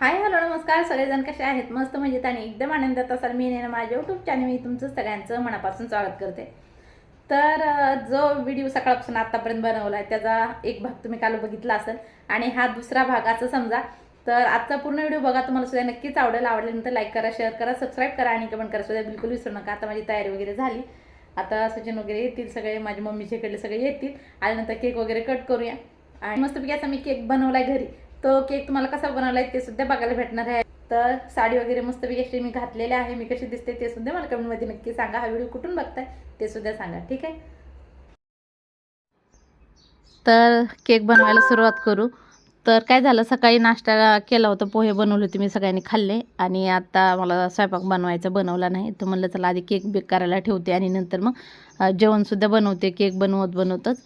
Hi hello नमस्कार. सगळेजण कसे आहेत? मस्त म्हणजे आणि एकदम आनंदात असाल. मी नेहमी माझ्या यूट्यूब चॅनल मी तुमचं सगळ्यांचं मनापासून स्वागत करते. तर जो व्हिडिओ सकाळपासून आत्तापर्यंत बनवला आहे त्याचा एक भाग तुम्ही काल बघितला असेल. आणि हा दुसरा भाग असं समजा. तर आजचा पूर्ण व्हिडिओ बघा. तुम्हाला सुद्धा नक्कीच आवडेल. आवडल्यानंतर लाईक करा शेअर करा सबस्क्राईब करा आणि कमेंट करा. सुद्धा बिलकुल विसरू नका. आता माझी तयारी वगैरे झाली. आता सचिन वगैरे येतील सगळे. माझ्या मम्मीच्याकडले सगळे येतील. आल्यानंतर केक वगैरे कट करूया. आणि मस्तपैकी असा मी केक बनवला आहे घरी. तो केक तुम्हाला कसा बनवलाय ते सुद्धा बघायला भेटणार आहे. तर साडी वगैरे मस्तपैकी अशी मी घातलेली आहे. मी कशी दिसते ते सुद्धा मला कमेंटमध्ये नक्की सांगा. हा व्हिडिओ कुठून बघताय ते सुद्धा सांगा ठीक आहे? तर केक बनवायला सुरुवात करू. तर काय झालं सकाळी नाश्ता केला होता पोहे बनवले होते मी सगळ्यांनी खाल्ले. आणि आता मला स्वयंपाक बनवायचा बनवला नाही. तर म्हणलं चला आधी केक बेक करायला ठेवते आणि नंतर मग जेवणसुद्धा बनवते केक बनवत बनवतच.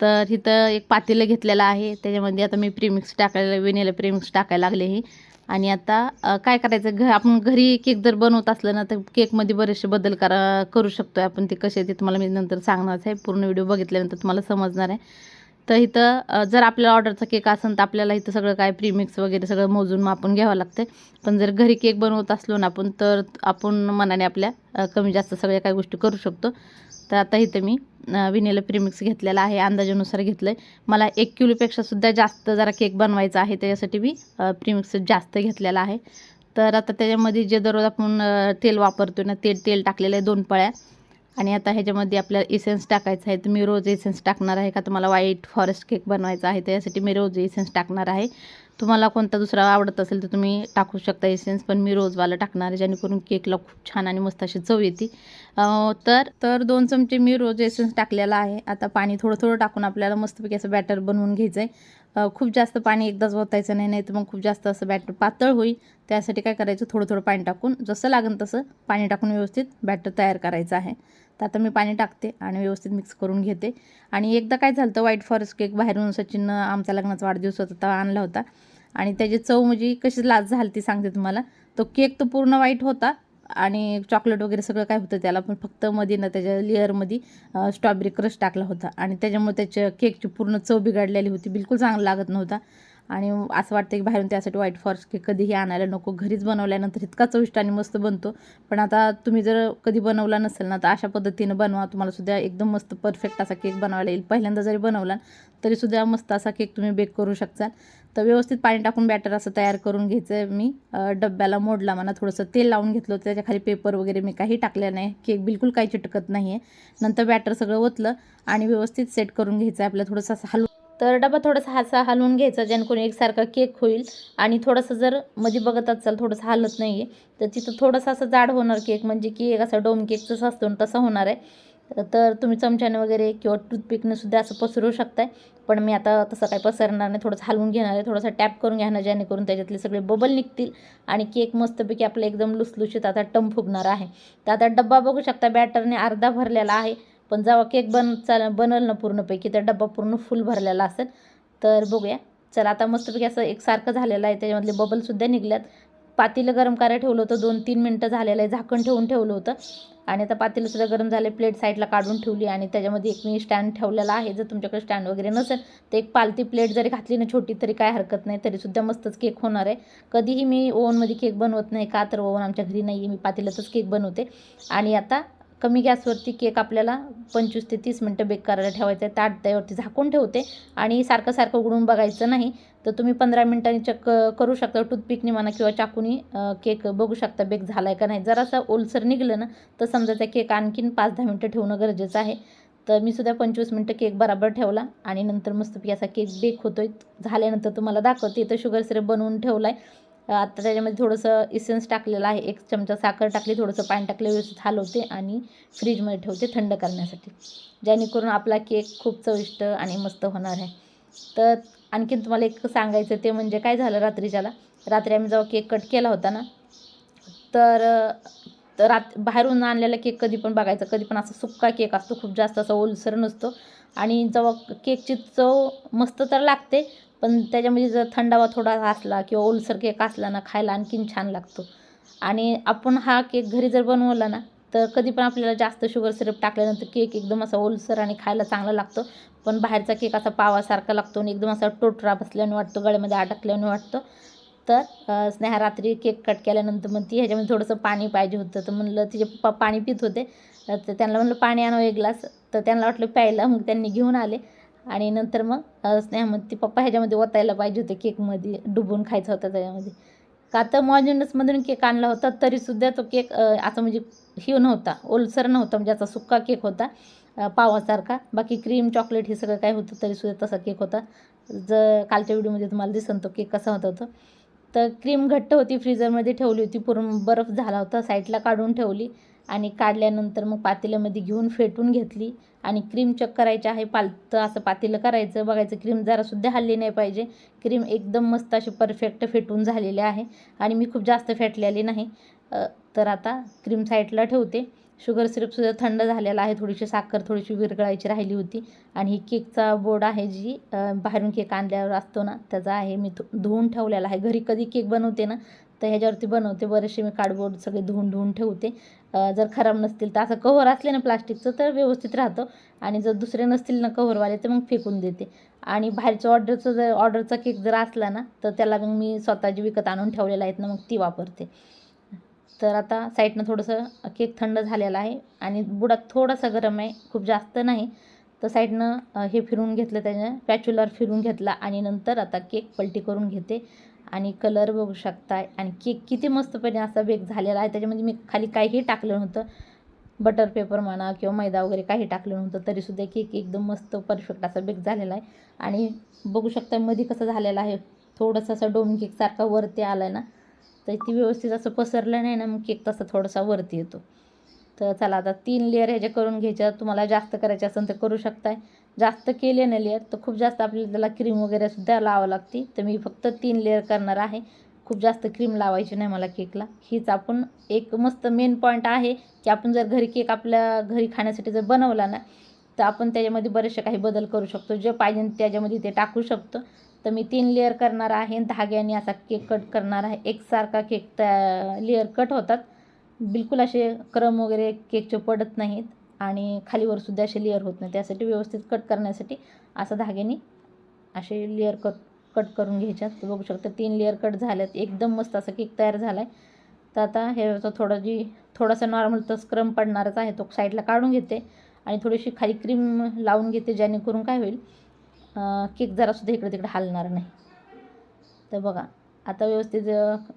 तर इथं एक पातेलं घेतलेलं आहे. त्याच्यामध्ये आता मी प्रीमिक्स टाकायला विनेला प्रीमिक्स टाकायला लागले हे. आणि आता काय करायचं? घ आपण घरी केक जर बनवत असलं ना तर केकमध्ये बरेचसे बदल करा करू शकतो आहे आपण. ते कसे ते तुम्हाला मी नंतर सांगणार आहे. पूर्ण व्हिडिओ बघितल्यानंतर तुम्हाला समजणार आहे. तर इथं जर आपल्याला ऑर्डरचा केक असेल तर आपल्याला इथं सगळं काय प्रीमिक्स वगैरे सगळं मोजून मापून घ्यावं लागतं पण जर घरी केक बनवत असलो ना आपण तर आपण मनाने आपल्या कमी जास्त सगळ्या काही गोष्टी करू शकतो. तर आता इथं मी विनेला प्रीमिक्स घेतलेला आहे अंदाजानुसार घेतलं आहे मला एक किलोपेक्षासुद्धा जास्त जरा केक बनवायचा आहे त्याच्यासाठी मी प्रीमिक्स जास्त घेतलेला आहे. तर आता त्याच्यामध्ये जे दररोज आपण तेल वापरतो ना ते तेल टाकलेलं आहे दोन पळ्या. आणि आता ह्याच्यामध्ये आपल्याला इसेन्स टाकायचं आहे तर मी रोज इसेन्स टाकणार आहे का तुम्हाला व्हाईट फॉरेस्ट केक बनवायचा आहे त्यासाठी मी रोज इसेन्स टाकणार आहे. तुम्हाला कोणता दुसरा आवडत असेल तर तुम्ही टाकू शकता इसेन्स पण मी रोजवाला टाकणार आहे जेणेकरून केकला खूप छान आणि मस्त अशी चव येते. तर तर दोन चमचे मी रोज एसेन्स टाकलेला आहे. आता पाणी थोडं थोडं टाकून आपल्याला मस्तपैकी असं बॅटर बनवून घ्यायचं आहे खूप जास्त पाणी एकदाच ओतायचं नाही नाही तर मग खूप जास्त असं बॅटर पातळ होईल. त्यासाठी काय करायचं? थोडं थोडं पाणी टाकून जसं लागेल तसं पाणी टाकून व्यवस्थित बॅटर तयार करायचं आहे. तर आता मी पाणी टाकते आणि व्यवस्थित मिक्स करून घेते. आणि एकदा काय झालं होतं व्हाईट फॉरेस्ट केक बाहेरून सचिननं आमच्या लग्नाचा वाढदिवस होता आणला होता. आणि त्याची चव म्हणजे कशी लाज झाली ती सांगते तुम्हाला. तो केक तर पूर्ण वाईट होता आणि चॉकलेट वगैरे सगळं काय होतं त्याला पण फक्त मध्ये ना त्याच्या लेअरमध्ये स्ट्रॉबेरी क्रश टाकला होता. आणि त्याच्यामुळे त्याच्या केकची पूर्ण चव बिघडलेली होती. बिलकुल चांगला लागत नव्हता. आणि असं वाटतं की बाहेरून त्यासाठी व्हाईट फॉरेस्ट केक कधीही आणायला नको. घरीच बनवल्यानंतर इतका चविष्ट आणि मस्त बनतो. पण आता तुम्ही जर कधी बनवला नसेल ना तर अशा पद्धतीनं बनवा. तुम्हाला सुद्धा एकदम मस्त परफेक्ट असा केक बनवायला येईल. पहिल्यांदा जरी बनवला तरीसुद्धा मस्त असा केक तुम्ही बेक करू शकता. तर व्यवस्थित पाणी टाकून बॅटर असं तयार करून घ्यायचं मी. डब्याला मोडला म्हणा थोडंसं तेल लावून घेतलं होतं. त्याच्याखाली पेपर वगैरे मी काही टाकलं नाही. केक बिलकुल काही चिटकत नाही आहे नंतर बॅटर सगळं ओतलं आणि व्यवस्थित सेट करून घ्यायचं आहे. आपल्याला थोडंसं असं हलवून तर डबा थोडासा हासा हलवून घ्यायचा जेणेकरून एकसारखा केक होईल. आणि थोडंसं जर मध्ये बघत असाल थोडंसं हालत नाही आहे तर तिथं थोडंसं असं जाड होणार केक म्हणजे की एक असं डोम केक जसं असतो तसा होणार आहे. तर तुम्ही चमच्याने वगैरे किंवा टूथपिकने सुद्धा असं पसरू शकताय. पण मी आता तसं काही पसरणार नाही थोडंसं हलवून घेणार आहे थोडंसं टॅप करून घेणार जेणेकरून त्याच्यातले सगळे बबल निघतील आणि केक मस्तपैकी आपलं एकदम लुसलुशीत आता टम फुगणार आहे. तर आता डब्बा बघू शकता बॅटरने अर्धा भरलेला आहे. पण जेव्हा केक बन चाल बनल ना पूर्णपैकी तर डब्बा पूर्ण फुल भरलेला असेल तर बघूया. चला आता मस्तपैकी असं एकसारखं झालेलं आहे. त्याच्यामधले बबलसुद्धा निघल्यात. पातेलं गरम करायला ठेवलं होतं दोन तीन मिनटं झालेलं आहे. झाकण ठेवून ठेवलं होतं. आणि आता पातेलंसुद्धा गरम झाले प्लेट साईडला काढून ठेवली आणि त्याच्यामध्ये एक मी स्टँड ठेवलेला आहे. जर तुमच्याकडे स्टँड वगैरे नसेल तर एक पालती प्लेट जरी घातली ना छोटी तरी काय हरकत नाही. तरीसुद्धा मस्तच केक होणार आहे. कधीही मी ओव्हनमध्ये केक बनवत नाही का तर ओव्हन आमच्या घरी नाही आहे मी पातेलातच केक बनवते. आणि आता कमी गॅसवरती केक आपल्याला पंचवीस ते तीस मिनटं बेक करायला ठेवायचं आहे ताट त्यावरती झाकून ठेवते आणि सारखं सारखं उघडून बघायचं नाही. तर तुम्ही पंधरा मिनटांनी चक्क करू शकता. टूथपिकने म्हणा किंवा चाकूनी केक बघू शकता बेक झाला आहे का नाही. जरासा ओलसर निघलं ना तर समजा त्या केक आणखीन पाच दहा मिनटं ठेवणं गरजेचं आहे. तर मी सुद्धा पंचवीस मिनटं केक बराबर ठेवला आणि नंतर मस्तपैकी असा केक बेक होतोय. झाल्यानंतर तुम्हाला दाखवते. तर शुगर सिरप बनवून ठेवला आहे आता त्याच्यामध्ये थोडंसं इसेन्स टाकलेलं आहे. एक चमचा साखर टाकली थोडंसं पाणी टाकले व्यवस्थित हलवते आणि फ्रीजमध्ये ठेवते थंड करण्यासाठी. जेणेकरून आपला केक खूप चविष्ट आणि मस्त होणार आहे. तर आणखीन तुम्हाला एक सांगायचं ते म्हणजे काय झालं रात्रीच्याला? रात्री आम्ही जेव्हा केक कट केला होता ना तर तर रात बाहेरून आणलेला केक कधी पण बघायचा. कधी पण असा सुक्का केक असतो खूप जास्त असा ओलसर नसतो. आणि जेव्हा केकची चव मस्त तर लागते पण त्याच्यामध्ये जर थंडावा थोडा असला किंवा ओलसर केक असला ना खायला आणखीन छान लागतो. आणि आपण हा केक घरी जर बनवला ना तर कधी पण आपल्याला जास्त शुगर सिरप टाकल्यानंतर केक एकदम असा ओलसर आणि खायला चांगला लागतो. पण बाहेरचा केक असा पावासारखा लागतो आणि एकदम असा टोटरा बसल्याने वाटतो गळ्यामध्ये अडकल्याने वाटतो. तर अ, स्नेहा रात्री केक कट केल्यानंतर मग ती ह्याच्यामध्ये थोडंसं पाणी पाहिजे होतं. तर म्हणलं तिचे पप्पा पाणी पित होते. तर त्यांना म्हणलं पाणी आणू एक ग्लास. तर त्यांना वाटलं प्यायला मग त्यांनी घेऊन आले. आणि नंतर मग अ, स्नेहा मग ती पप्पा ह्याच्यामध्ये ओतायला पाहिजे होते केकमध्ये डुबून खायचा होता त्याच्यामध्ये. का तर मॉर्जिनसमधून केक आणला होता तरीसुद्धा तो केक असं असा म्हणजे हिव नव्हता ओलसर नव्हता म्हणजे असा सुक्का केक होता पावासारखा. बाकी क्रीम चॉकलेट हे सगळं काय होतं तरीसुद्धा तसा केक होता. जर कालच्या व्हिडिओमध्ये तुम्हाला दिसन तो केक कसा होता तो. तर क्रीम घट्ट होती फ्रीजरमध्ये ठेवली होती पूर्ण बर्फ झाला होता साईडला काढून ठेवली आणि काढल्यानंतर मग पातेल्यामध्ये घेऊन फेटून घेतली. आणि क्रीम चेक करायची आहे पालतं असं पातेलं करायचं बघायचं क्रीम जरासुद्धा हल्ली नाही पाहिजे. क्रीम एकदम मस्त अशी परफेक्ट फेटून झालेली आहे आणि मी खूप जास्त फेटलेली नाही. तर आता क्रीम साईडला ठेवते. शुगर सिरपसुद्धा थंड झालेला आहे थोडीशी साखर थोडीशी विरघळायची राहिली होती. आणि ही केकचा बोर्ड आहे जी बाहेरून केक आणल्यावर असतो ना त्याचा आहे मी धुवून ठेवलेला आहे. घरी कधी केक बनवते ना तर ह्याच्यावरती बनवते. बरेचसे मी कार्डबोर्ड सगळे धुवून धुवून ठेवते. जर खराब नसतील तर असं कव्हर असले ना प्लास्टिकचं तर व्यवस्थित राहतं. आणि जर दुसरे नसतील ना कव्हरवाले तर मग फेकून देते. आणि बाहेरचं ऑर्डरचं जर ऑर्डरचा केक जर असला ना तर त्याला मग मी स्वतःची विकत आणून ठेवलेला आहेत ना मग ती वापरते. तर आता साईडनं थोडंसं केक थंड झालेला आहे. आणि बुडा थोडासा गरम आहे खूप जास्त नाही. तर साईडनं हे फिरून घेतलं त्यानं पॅच्युलर फिरून घेतला आणि नंतर आता केक पलटी करून घेते. आणि कलर बघू शकता आणि केक किती मस्तपणे असा बेक झालेला आहे. त्याच्यामध्ये मी खाली काहीही टाकलं नव्हतं. बटर पेपर म्हणा किंवा मैदा वगैरे काही टाकलं नव्हतं. तरीसुद्धा केक एकदम मस्त परफेक्ट असा बेक झालेला आहे. आणि बघू शकता मध्ये कसं झालेलं आहे. थोडंसं असं डोम केकसारखा वरती आला आहे ना तर ती व्यवस्थित असं पसरलं नाही ना मग केक तसा थोडासा वरती येतो. तर चला आता तीन लेअर ह्याच्या करून घ्यायच्या तुम्हाला जास्त करायचे असेल तर करू शकताय. जास्त केले ना लेअर तर खूप जास्त आपल्याला त्याला क्रीम वगैरे सुद्धा लावावं लागते. तर मी फक्त तीन लेअर करणार आहे. खूप जास्त क्रीम लावायची नाही मला केकला हीच आपण एक मस्त मेन पॉईंट आहे की आपण जर घरी केक आपल्या घरी खाण्यासाठी जर बनवला ना तर आपण त्याच्यामध्ये बरेचसे काही बदल करू शकतो. जे पाहिजे त्याच्यामध्ये ते टाकू शकतो. तर मी तीन लेअर करणार आहे धाग्याने असा केक कट करणार आहे. एकसारखा केक त्या लेअर कट होतात. बिलकुल असे क्रम वगैरे केकचे पडत नाहीत आणि खालीवर सुद्धा असे लेअर होत नाही. त्यासाठी व्यवस्थित कट करण्यासाठी असं धाग्याने असे लेअर कट कट करून घ्यायच्यात. बघू शकता तीन लेअर कट झाल्यात. एकदम मस्त असा केक तयार झाला आहे तर आता हे थोडं जी थोडासा नॉर्मल तर स्क्रम पडणारच आहे. तो साईडला काढून घेते आणि थोडीशी खाली क्रीम लावून घेते जेणेकरून काय होईल केक जरासुद्धा इकडे तिकडे हलणार नाही. तर बघा आता व्यवस्थित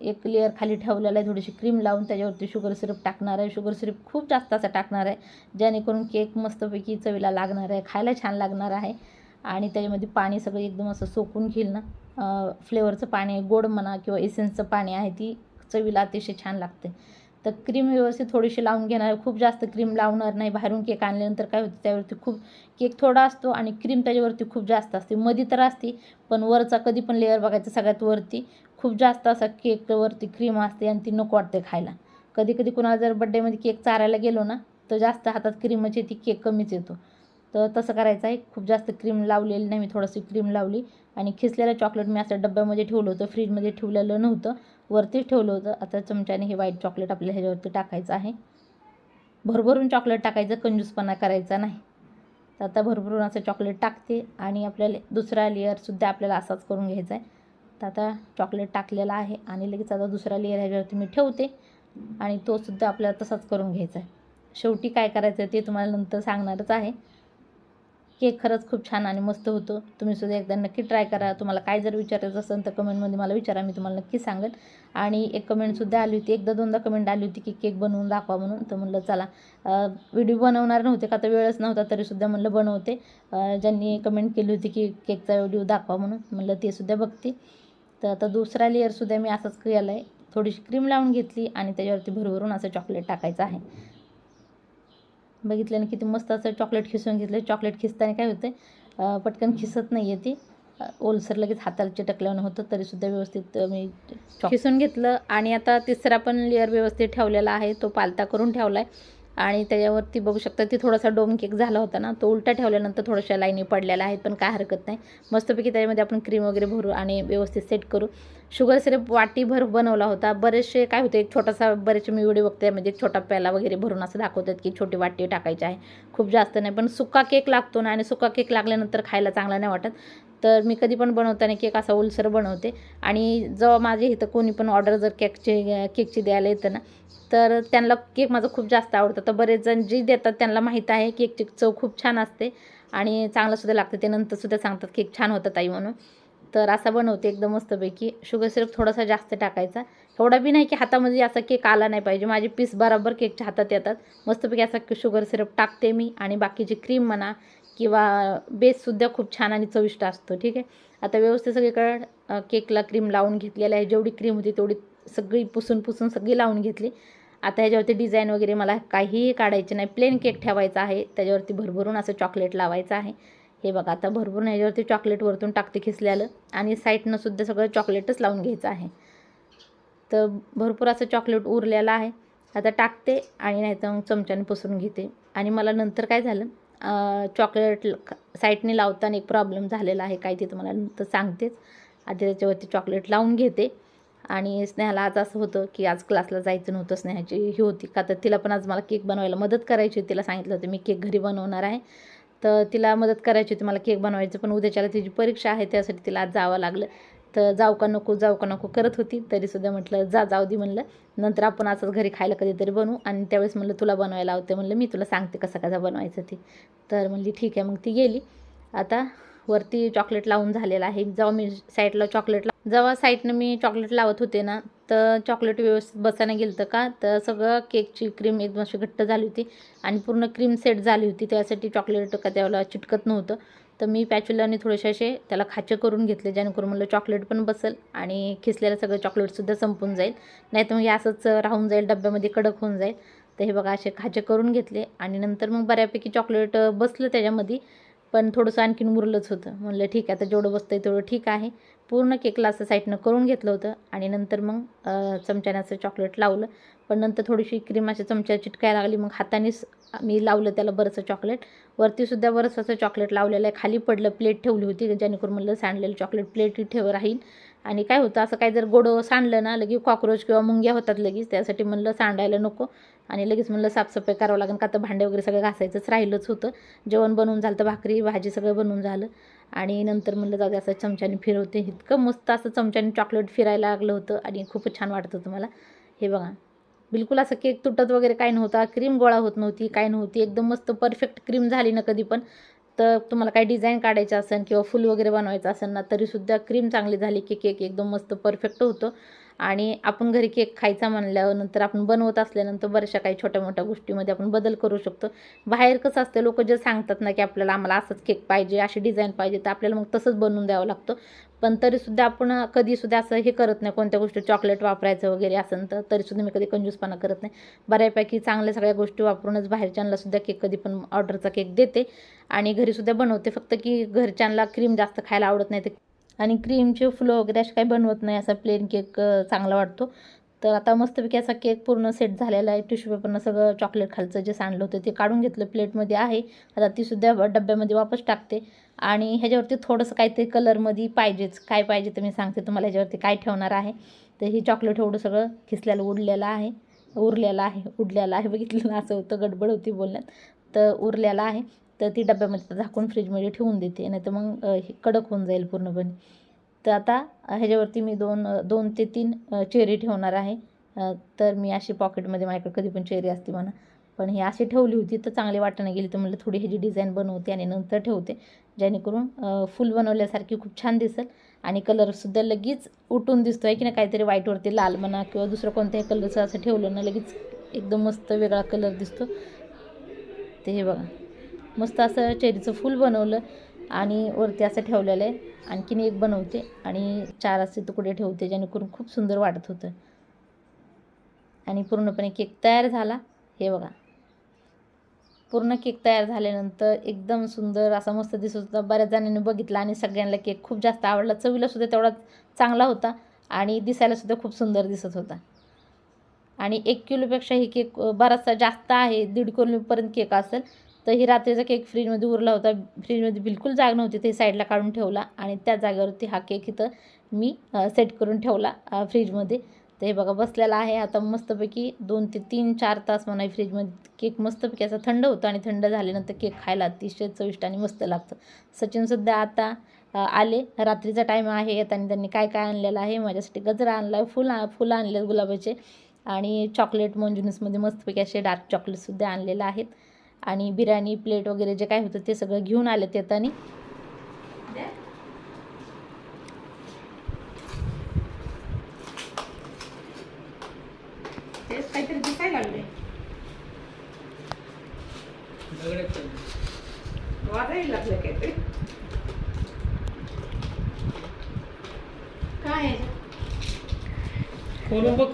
एक लेअर खाली ठेवलेला आहे थोडीशी क्रीम लावून त्याच्यावरती शुगर सिरप टाकणार आहे. शुगर सिरप खूप जास्त असा टाकणार आहे जेणेकरून केक मस्तपैकी चवीला लागणार आहे खायला छान लागणार आहे. आणि त्याच्यामध्ये पाणी सगळं एकदम असं सोकून घेईल ना. फ्लेवरचं पाणी गोड म्हणा किंवा एसेन्सचं पाणी आहे ती चवीला अतिशय छान लागते. तर क्रीम व्यवस्थित थोडीशी लावून घेणार खूप जास्त क्रीम लावणार नाही बाहेरून केक आणल्यानंतर काय होतं त्यावरती खूप केक थोडा असतो आणि क्रीम त्याच्यावरती खूप जास्त असते. मध्ये तर असते पण वरचा कधी पण लेअर बघायचा सगळ्यात वरती. खूप जास्त असा केकवरती क्रीम असते आणि ती नको वाटते खायला. कधी कधी कुणाला जर बड्डेमध्ये केक चारायला गेलो ना तर जास्त हातात क्रीमच येते केक कमीच येतो. तर तसं करायचं आहे. खूप जास्त क्रीम लावलेली नाही मी थोडीशी क्रीम लावली आणि खिसलेलं चॉकलेट मी असं डब्यामध्ये ठेवलं होतं. फ्रीजमध्ये ठेवलेलं नव्हतं. वरतीच ठेवलं होतं. आता चमच्याने हे व्हाईट चॉकलेट आपल्या ह्याच्यावरती टाकायचं आहे. भरभरून चॉकलेट टाकायचं कंजूसपणा करायचा नाही. तर आता भरभरून असं चॉकलेट टाकते आणि आपल्याला दुसरा लेअरसुद्धा आपल्याला असाच करून घ्यायचा आहे. तर आता चॉकलेट टाकलेला आहे आणि लगेच आता दुसरा लेअर ह्याच्यावरती मी ठेवते. आणि तोसुद्धा आपल्याला तसाच करून घ्यायचा आहे. शेवटी काय करायचं आहे ते तुम्हाला नंतर सांगणारच आहे. केक खरंच खूप छान आणि मस्त होतो. तुम्ही सुद्धा एकदा नक्की ट्राय करा. तुम्हाला काय जर विचारायचं असेल तर कमेंटमध्ये मला विचारा. मी तुम्हाला नक्की सांगेन आणि एक कमेंटसुद्धा आली होती. एकदा दोनदा कमेंट आली होती की केक बनवून दाखवा म्हणून. तर म्हणलं चला व्हिडिओ बनवणार नव्हते का? तर वेळच नव्हता. तरीसुद्धा म्हणलं बनवते. ज्यांनी कमेंट केली होती की केकचा व्हिडिओ दाखवा म्हणून. म्हणलं ते सुद्धा बघते. तर आता दुसरा लेअरसुद्धा मी असंच केला आहे थोडीशी क्रीम लावून घेतली आणि त्याच्यावरती भरभरून असं चॉकलेट टाकायचं आहे. बघितलं ना किती मस्त असं चॉकलेट खिसून घेतलं चॉकलेट खिसताना काय होतं पटकन खिसत नाही आहे ती ओलसर लगेच हाताला चिटकल्यानं होतं तरीसुद्धा व्यवस्थित मी खिसून घेतलं. आणि आता तिसरा पण लेअर व्यवस्थित ठेवलेला आहे. तो पालता करून ठेवला आहे आणि त्याच्यावरती बघू शकता ती थोडासा डोम केक झाला होता ना तो उलटा ठेवल्यानंतर थोड्याशा लाईनी पडलेल्या आहेत पण काय हरकत नाही. मस्तपैकी त्याच्यामध्ये आपण क्रीम वगैरे भरू आणि व्यवस्थित सेट करू. शुगर सिरप वाटीभर बनवला होता. बरेचसे काय होते एक छोटासा बरेचसे मी व्हिडिओ बघते म्हणजे एक छोटा प्याला वगैरे भरून असं दाखवतात की छोटी वाटी टाकायची आहे. खूप जास्त नाही पण सुका केक लागतो ना आणि सुका केक लागल्यानंतर खायला चांगला नाही वाटत. तर मी कधी पण बनवताना केक असा ओलसर बनवते. आणि जेव्हा माझे इथं कोणी पण ऑर्डर जर केकचे केकची द्यायला येतं ना तर त्यांना केक माझं खूप जास्त आवडतं. तर बरेच जण जी देतात त्यांना माहीत आहे केकची चव खूप छान असते. आणि चांगलंसुद्धा लागतं. ते नंतरसुद्धा सांगतात केक छान होतं ताई म्हणून. तर असा बनवते एकदम मस्तपैकी. शुगर सिरप थोडासा जास्त टाकायचा. एवढा बी नाही की हातामध्ये असा केक आला नाही पाहिजे. माझे पीस बराबर केकच्या हातात येतात. मस्तपैकी असा शुगर सिरप टाकते मी. आणि बाकीची क्रीम म्हणा किंवा बेससुद्धा खूप छान आणि चविष्ट असतो ठीक आहे? आता व्यवस्थित सगळीकडं केकला क्रीम लावून घेतलेलं आहे. जेवढी क्रीम होती तेवढी सगळी पुसून पुसून सगळी लावून घेतली. आता ह्याच्यावरती डिझाईन वगैरे मला काहीही काढायचे नाही. प्लेन केक ठेवायचा आहे. त्याच्यावरती भरभरून असं चॉकलेट लावायचं आहे. हे बघा आता भरभरून ह्याच्यावरती चॉकलेट वरतून टाकते खिसल्यालं. आणि साईडनंसुद्धा सगळं चॉकलेटच लावून घ्यायचं आहे. तर भरपूर असं चॉकलेट उरलेलं आहे. आता टाकते आणि नाही तर मग चमच्याने पुसून घेते. आणि मला नंतर काय झालं? चॉकलेट साईडने लावताना एक प्रॉब्लेम झालेला आहे. काय ते तुम्हाला तर सांगतेच. आधी त्याच्यावरती चॉकलेट लावून घेते. आणि स्नेहाला आज असं होतं की आज क्लासला जायचं नव्हतं स्नेहाची. ही होती का तर तिला पण आज मला केक बनवायला मदत करायची होती. तिला सांगितलं होतं मी केक घरी बनवणार आहे. तर तिला मदत करायची होती. मला केक बनवायचं पण उद्याच्याला तिची परीक्षा आहे. त्यासाठी तिला आज जावं लागलं. तर जाऊ का नको जाऊ का नको करत होती. तरीसुद्धा म्हटलं जा जाऊ दे म्हणलं. नंतर आपण असंच घरी खायला कधीतरी बनवू. आणि त्यावेळेस म्हणलं तुला बनवायला होते म्हणलं मी तुला सांगते कसं कसं बनवायचं ते. तर म्हणली ठीक आहे. मग ती गेली. आता वरती चॉकलेट लावून झालेलं आहे. जेव्हा मी साईडला चॉकलेट ला जेव्हा साईडनं मी चॉकलेट लावत होते ना तर चॉकलेट व्यवस्थित बसायला गेलं का? तर सगळं केकची क्रीम एकदम अशी घट्ट झाली होती. आणि पूर्ण क्रीम सेट झाली होती. त्यासाठी चॉकलेट का त्याला चिटकत नव्हतं. तर मी पॅचुलाने थोडेसे असे त्याला खाचे करून घेतले जेणेकरून म्हणलं चॉकलेट पण बसेल आणि खिसलेलं सगळं चॉकलेटसुद्धा संपून जाईल. नाही तर मग असंच राहून जाईल डब्यामध्ये कडक होऊन जाईल. तर हे बघा असे खाचे करून घेतले आणि नंतर मग बऱ्यापैकी चॉकलेट बसलं त्याच्यामध्ये. पण थोडंसं आणखीन मुरलंच होतं. म्हणलं ठीक आहे आता जेवढं बसतं आहे तेवढं ठीक आहे. पूर्ण केकला असं साईडनं करून घेतलं होतं आणि नंतर मग चमच्याने असं चॉकलेट लावलं. पण नंतर थोडीशी क्रीम अशा चमच्या चिटकायला लागली. मग हातानेच मी लावलं त्याला बरंचसं चॉकलेट वरतीसुद्धा बरंच असं चॉकलेट लावलेलं आहे. खाली पडलं प्लेट ठेवली होती जेणेकरून म्हणलं सांडलेलं चॉकलेट प्लेट ठेव राहील. आणि काय होतं असं काय जर गोडं सांडलं ना लगेच कॉक्रोच किंवा मुंग्या होतात लगेच. त्यासाठी म्हणलं सांडायला नको. आणि लगेच म्हणलं साफसफाई करावं लागेल का तर भांडे वगैरे सगळं घासायचंच राहिलंच होतं. जेवण बनवून झालं तर भाकरी भाजी सगळं बनवून झालं. आणि नंतर म्हणलं जाऊ दे असं चमच्याने फिरवते. इतकं मस्त असं चमच्याने चॉकलेट फिरायला लागलं होतं आणि खूपच छान वाटत होतं मला. हे बघा बिलकुल असं केक तुटत वगैरे काय नव्हता क्रीम गोळा होत नव्हती काय नव्हती. एकदम मस्त परफेक्ट क्रीम झाली ना कधी पण. तर तुम्हाला काही डिझाईन काढायचं असेल किंवा फुल वगैरे बनवायचं असेल ना तरीसुद्धा क्रीम चांगली झाली की केक एकदम मस्त परफेक्ट होतं. आणि आपण घरी केक खायचा म्हणल्यानंतर आपण बनवत असल्यानंतर बऱ्याचशा काही छोट्या मोठ्या गोष्टीमध्ये आपण बदल करू शकतो. बाहेर कसं असतं लोक जे सांगतात ना की आपल्याला आम्हाला असंच केक पाहिजे अशी डिझाईन पाहिजे तर आपल्याला मग तसंच बनवून द्यावं लागतं. पण तरीसुद्धा आपण कधीसुद्धा असं हे करत नाही कोणत्या गोष्टी चॉकलेट वापरायचं वगैरे असेल तर तरीसुद्धा मी कधी कंजूसपणा करत नाही. बऱ्यापैकी चांगल्या सगळ्या गोष्टी वापरूनच बाहेरच्यांनासुद्धा केक कधी पण ऑर्डरचा केक देते आणि घरीसुद्धा बनवते. फक्त की घरच्यांना क्रीम जास्त खायला आवडत नाही ते आणि क्रीमचे फुलं वगैरे असे काही बनवत नाही असा प्लेन केक चांगला वाटतो. तर आता मस्तपैकी असा केक पूर्ण सेट झालेला आहे. टिश्यू पेपरनं सगळं चॉकलेट खालचं जे सांडलं होतं ते काढून घेतलं प्लेटमध्ये आहे. आता तीसुद्धा डब्यामध्ये वापस टाकते. आणि ह्याच्यावरती थोडंसं काहीतरी कलरमध्ये पाहिजेच. काय पाहिजे तर मी सांगते तुम्हाला. ह्याच्यावरती काय ठेवणार आहे. तर ही चॉकलेट एवढं सगळं खिसल्याला उडलेलं आहे. उरलेलं आहे. उडलेलं आहे. बघितलं असं होतं. गडबड होती बोलण्यात. तर उरलेलं आहे. तर ती डब्यामध्ये झाकून फ्रीजमध्ये ठेवून देते नाही तर मग हे कडक होऊन जाईल पूर्णपणे. तर आता ह्याच्यावरती मी दोन दोन ते तीन चेरी ठेवणार आहे. तर मी अशी पॉकेटमध्ये माझ्याकडे कधी पण चेरी असते म्हणा. पण ही अशी ठेवली होती तर चांगली वाटणं गेली तर म्हणलं थोडी ह्याची डिझाईन बनवते आणि नंतर ठेवते. जेणेकरून फुल बनवल्यासारखी खूप छान दिसेल आणि कलरसुद्धा लगेच उठून दिसतो आहे की नाही काहीतरी वाईटवरती लाल म्हणा किंवा दुसरं कोणत्याही कलरचं असं ठेवलं ना लगेच एकदम मस्त वेगळा कलर दिसतो. ते हे बघा. मस्त असं चेरीचं फूल बनवलं आणि वरती असं ठेवलेलं आहे. आणखीन एक बनवते आणि चार असे तुकडे ठेवते जेणेकरून खूप सुंदर वाटत होतं. आणि पूर्णपणे केक तयार झाला. हे बघा. पूर्ण केक तयार झाल्यानंतर एकदम सुंदर असा मस्त दिसत होता. बऱ्याच जणांनी बघितला आणि सगळ्यांना केक खूप जास्त आवडला. चवीलासुद्धा तेवढा चांगला होता आणि दिसायलासुद्धा खूप सुंदर दिसत होता. आणि एक किलोपेक्षा ही केक बराचसा जास्त आहे. दीड किलोपर्यंत केक असेल. तर ही रात्रीचा केक फ्रीजमध्ये उरला होता. फ्रीजमध्ये बिलकुल जाग नव्हती. ते साईडला काढून ठेवला आणि त्या जागेवरती हा केक इथं मी सेट करून ठेवला फ्रीजमध्ये. तर हे बघा बसलेला आहे. आता मस्तपैकी दोन ते तीन चार तास म्हणा फ्रीजमध्ये केक मस्तपैकी असा थंड होतं आणि थंड झाल्यानंतर केक खायला अतिशय चविष्ट आणि मस्त लागतं. सचिनसुद्धा आता आले. रात्रीचा टाईम आहे. येताना त्यांनी काय काय आणलेलं आहे? माझ्यासाठी गजरा आणला आहे फुल फुलं आणले गुलाबाचे. आणि चॉकलेट मंजुनसमध्ये मस्तपैकी असे डार्क चॉकलेटसुद्धा आणलेले आहेत. आणि बिर्याणी प्लेट वगैरे जे काय होतं ते सगळं घेऊन आले येताना तेच काहीतरी दिसायला लागले वाजायला लागलं काहीतरी काय आहे खोलून बघ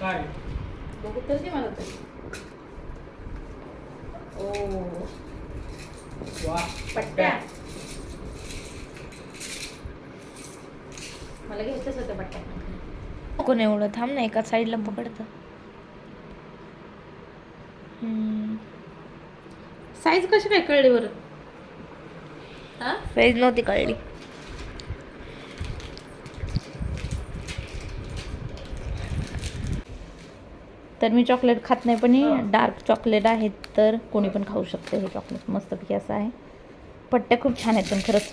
काय ओ वा पट्ट्या. मला घ्यायचंच होतं पट्ट्या. कोण एवढं थांब ना एका साईडला पकडतं. साईज कशी काय कळली बरं? हा? साईज नव्हती कळली. तर मी चॉकलेट खात नाही पण डार्क चॉकलेट आहेत तर कोणी पण खाऊ शकते हे चॉकलेट मस्तपैकी असं आहे. पट्ट्या खूप छान आहेत पण खरंच.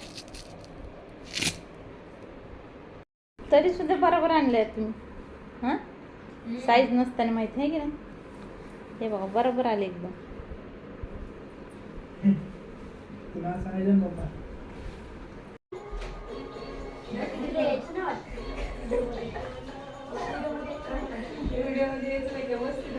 तरी सुद्धा बरोबर आणले आहेत तुम्ही. हां? साईज नसताना माहिती आहे की नाही? हे बघा बरोबर आले एकदम.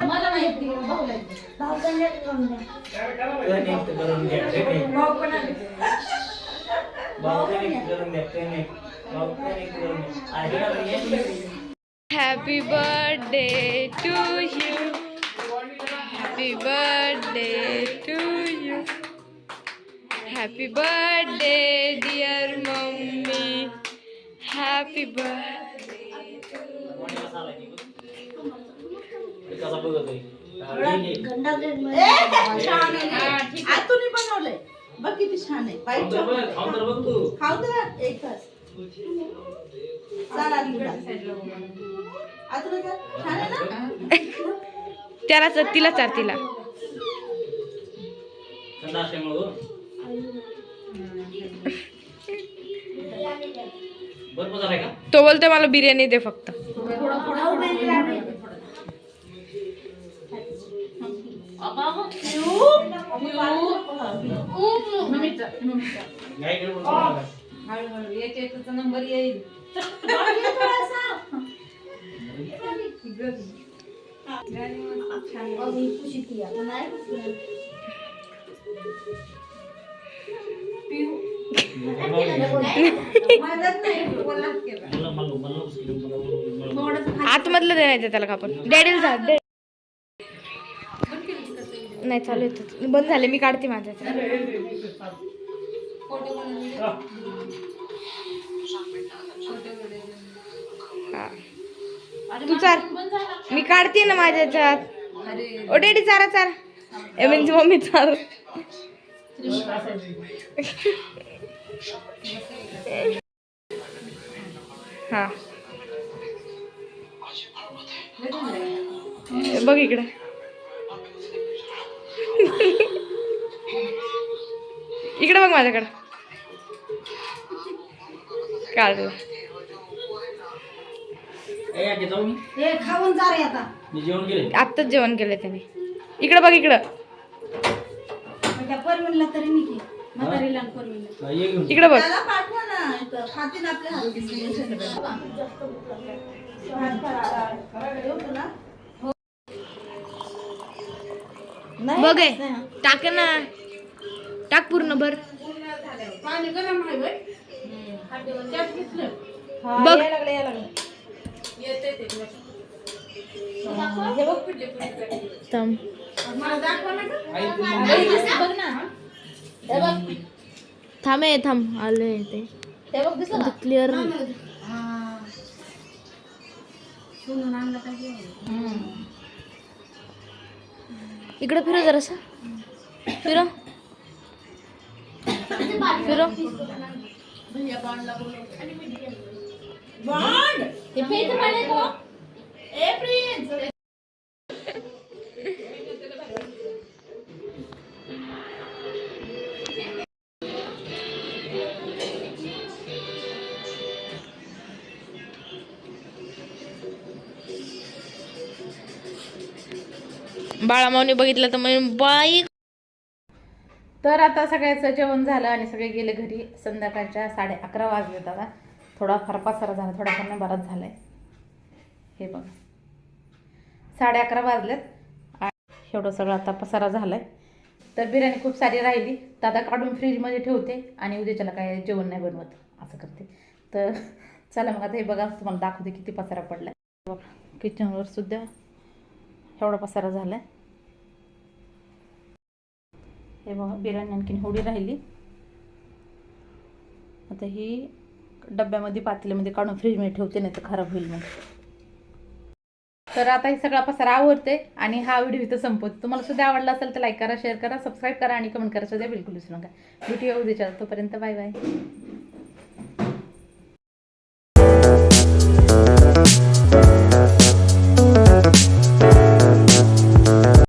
मला माहिती करून घ्या भाऊ भाऊ करून घ्या happy birthday to you happy birthday to you happy birthday dear mummy happy birthday कसा बघतोय आतून बनवलंय बघ किती छान आहे खाऊ तर एक तास चाल आतून छान आहे ना त्याला चल तिला चार तिला. का? तो बोलतोय मला बिर्याणी दे फक्त. नंबर येईल. आतमधलं देण्याचं त्याला कापून. डॅडीला जा. नाही चालू येत बंद झाले मी काढते माझ्या. हा. तू चार मी काढते ना माझ्या ह्याच्यात. ओ डॅडी चारा चारा. ए म्हणजे मम्मी चार. हा. बघ इकडे. इकडे बघ माझ्याकडे. काढलं हे खाऊन जा रे आता. मी जेवण केले आत्ताच जेवण केलं त्याने. इकडे बघ इकडं. मग त्या परवीनला तरी निघे म्हातारीला आणि परवीनला ये घेऊन. इकडे बघ. त्याला पाठवा ना ना इथं खाते ना आपल्या हात बघ हे. टाक ना. टाक पूर्ण भर. बघ. थांब. थांब हे, थांब आले ते। क्लिअर इकडे फिरो जरासा। फिरो। फिरो। बाळामावने बघितलं तर मग बाई. तर आता सगळ्याचं जेवण झालं आणि सगळे गेले घरी. संध्याकाळच्या साडे अकरा वाजलेत आता. थोडाफार पसारा झाला थोडाफार नाही बराच झाला आहे हे बघा. साडे अकरा वाजलेत. एवढं सगळं आता पसारा झाला आहे तर बिर्याणी खूप सारी राहिली. तर आता काढून फ्रीजमध्ये ठेवते आणि उद्याच्याला काय जेवण नाही बनवत असं करते. तर चला मग आता हे बघा तुम्हाला दाखवते किती पसारा पडलाय. बघा किचनवर सुद्धा एवढा पसारा झालाय. हे बघा बिर्याणी आणखीन होडी राहिली. आता ही डब्यामध्ये पातेल्यामध्ये काढून फ्रीजमध्ये ठेवते नाही तर खराब होईल मग. तर आता हे सगळा पसारा आवडते आणि हा व्हिडिओ इथं संपवते. तुम्हाला सुद्धा आवडला असेल तर लाईक करा शेअर करा सबस्क्राईब करा आणि कमेंट करा सुद्धा बिलकुल विसरू नका. भेटूया उद्याच्या तोपर्यंत. Bye bye